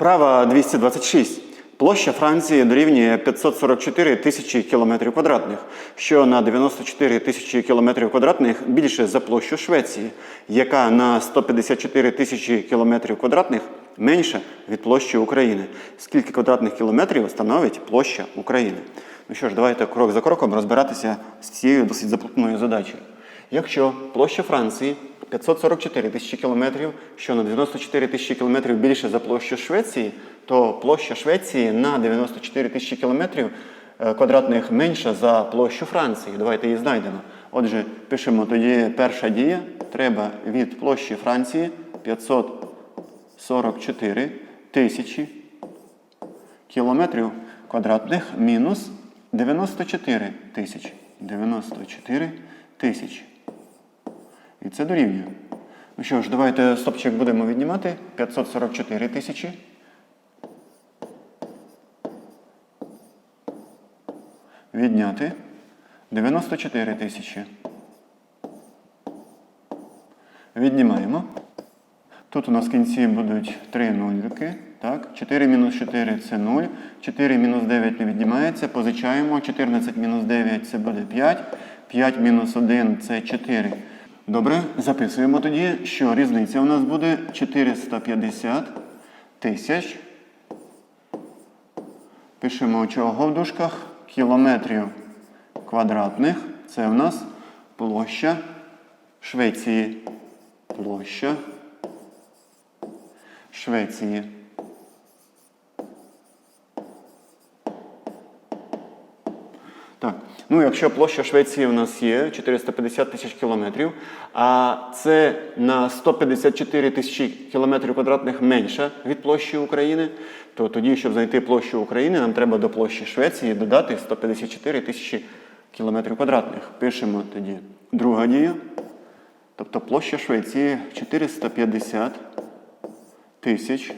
Вправа 226. Площа Франції дорівнює 544 тисячі кілометрів квадратних, що на 94 тисячі кілометрів квадратних більше за площу Швеції, яка на 154 тисячі кілометрів квадратних менша від площі України. Скільки квадратних кілометрів становить площа України? Ну що ж, давайте крок за кроком розбиратися з цією досить заплутаною задачею. Якщо площа Франції 544 тисячі кілометрів, що на 94 тисячі кілометрів більше за площу Швеції, то площа Швеції на 94 тисячі кілометрів е, квадратних менша за площу Франції. Давайте її знайдемо. Отже, пишемо тоді перша дія. Треба від площі Франції 544 тисячі кілометрів квадратних мінус 94 тисячі. 94 тисячі. І це дорівнює. Ну що ж, давайте стопчик будемо віднімати. 544 тисячі. Відняти 94 тисячі. Віднімаємо. Тут у нас в кінці будуть 3 нульки. Так? 4 мінус 4 це 0. 4 мінус 9 не віднімається. Позичаємо. 14 мінус 9 це буде 5. 5 мінус 1 це 4. Добре, записуємо тоді, що різниця у нас буде 450 тисяч. Пишемо чого в дужках? Кілометрів квадратних. Це у нас площа Швеції. Площа Швеції. Так, ну якщо площа Швеції у нас є 450 тисяч кілометрів, а це на 154 тисячі кілометрів квадратних менша від площі України, то тоді, щоб знайти площу України, нам треба до площі Швеції додати 154 тисячі кілометрів квадратних. Пишемо тоді друга дія. Тобто площа Швеції 450 тисяч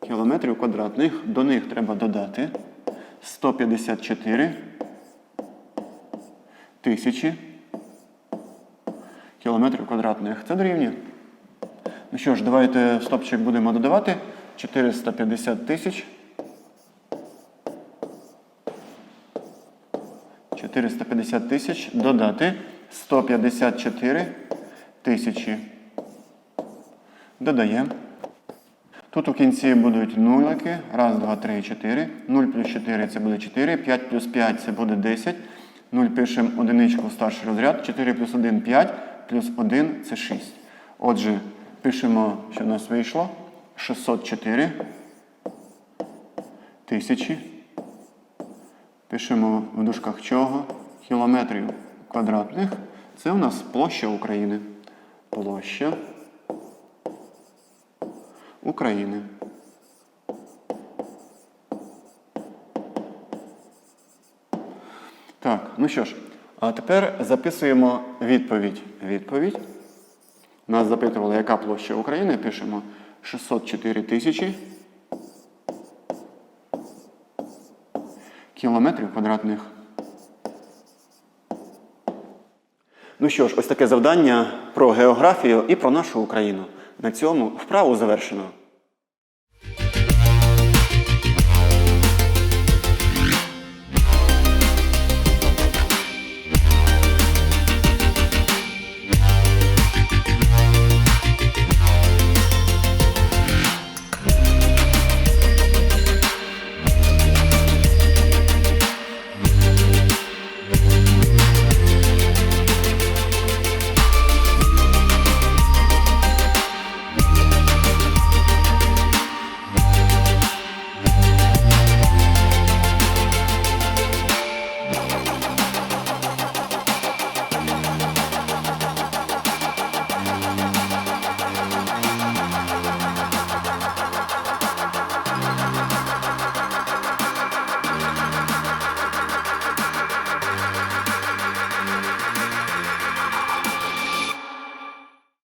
кілометрів квадратних. До них треба додати 154 тисячі кілометрів квадратних. Це дорівнює. Ну що ж, давайте стопчик будемо додавати. 450 тисяч. 450 тисяч додати 154 тисячі. Додаємо. Тут у кінці будуть нулики. Раз, два, три, чотири. 0 плюс 4 це буде 4. 5 плюс 5 це буде 10. 0 пишемо одиничку в старший розряд. 4 плюс 1 5, плюс 1 це 6. Отже, пишемо, що в нас вийшло. 604 тисячі. Пишемо в дужках чого? Кілометрів квадратних. Це у нас площа України. Площа України. Так, ну що ж, а тепер записуємо відповідь. Відповідь. Нас запитували, яка площа України. Пишемо 604 тисячі кілометрів квадратних. Ну що ж, ось таке завдання про географію і про нашу Україну. На цьому вправу завершено.